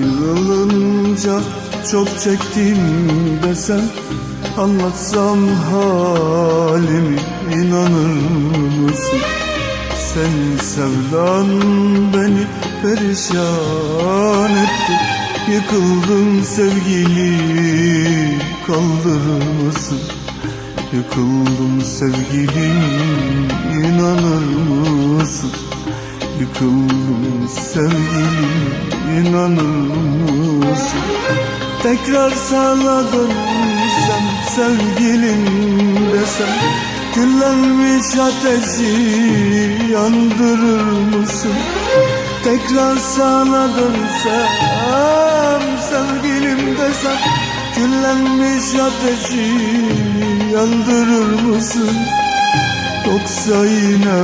ayrılınca çok çektim desem Anlatsam halimi inanır mısın? Senin sevdan beni perişan etti Yıkıldım sevgili kaldırır mısın? Yıkıldım sevgilim inanır mısın? Yıkıldım sevgilim inanır mısın? Tekrar sana dönsem sevgilim desem Küllenmiş ateşi yandırır mısın? Tekrar sana dönsem sevgilim desem Küllenmiş ateşi yandırır mısın? Yoksa yine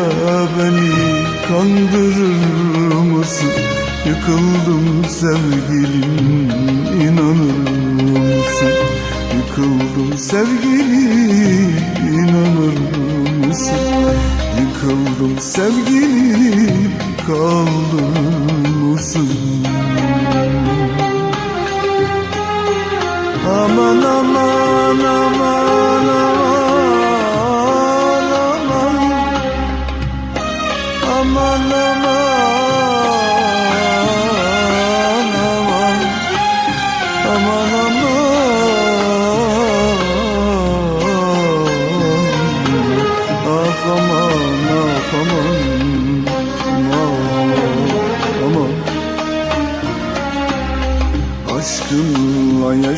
beni kandırır mısın? Yıkıldım sevgilim inanır mısın? Yıkıldım sevgilim inanır mısın? Yıkıldım sevgilim kaldırır mısın?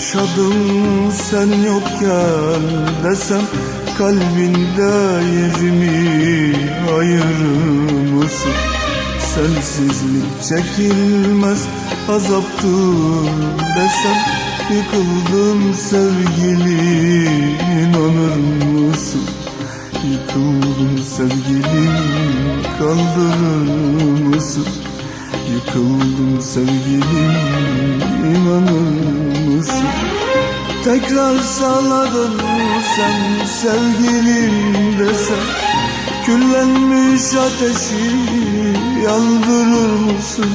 Yaşadım sen yokken desem Kalbinde yerimi ayırır? Sensizlik çekilmez azaptır desem Yıkıldım sevgili inanır mısın? Yıkıldım sevgilim kaldırır mısın? Yıkıldım sevgilim inanır mısın? Tekrar sana dönsem sevgilim desem Küllenmiş ateşi yandırır mısın?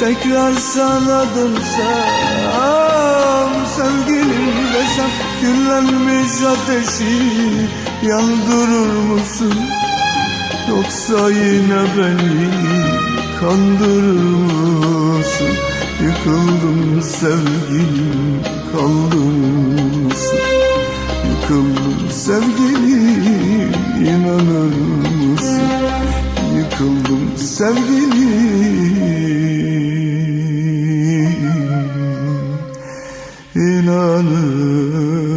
Tekrar sana dönsem sevgilim desem Küllenmiş ateşi yandırır mısın? Yoksa yine beni kandırır mısın? Yıkıldım sevgilim kaldırır mısın? Yıkıldım sevgilim inanır mısın? Yıkıldım sevgilim inanır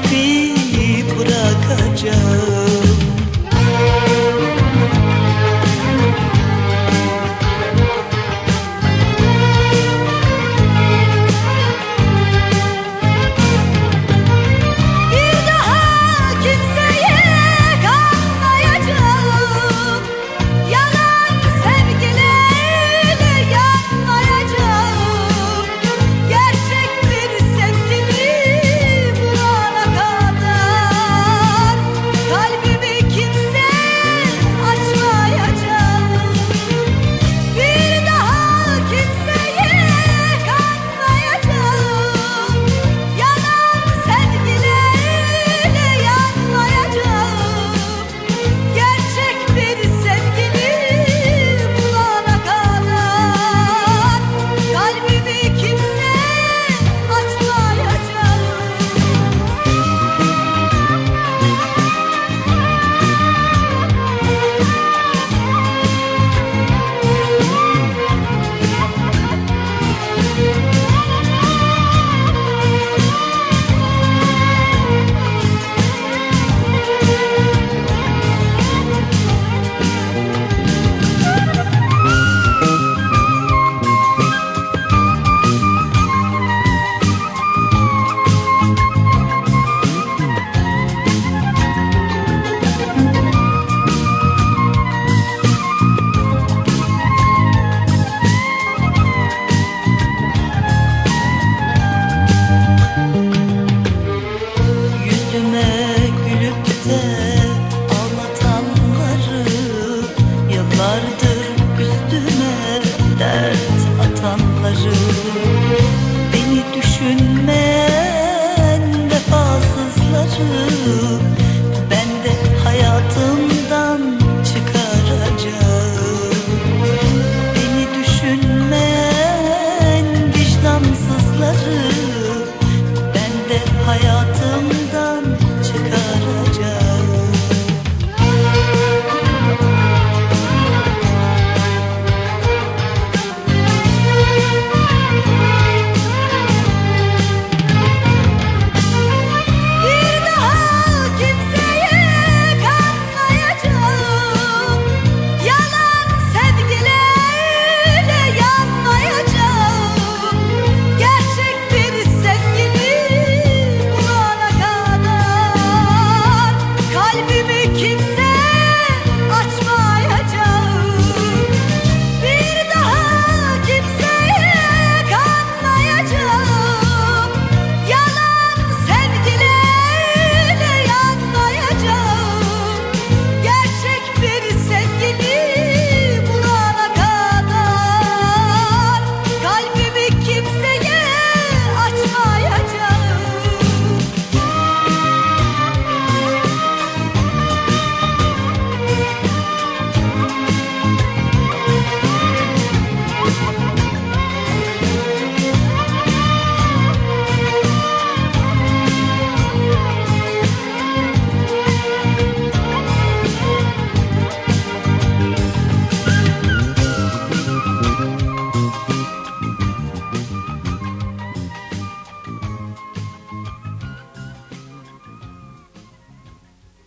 be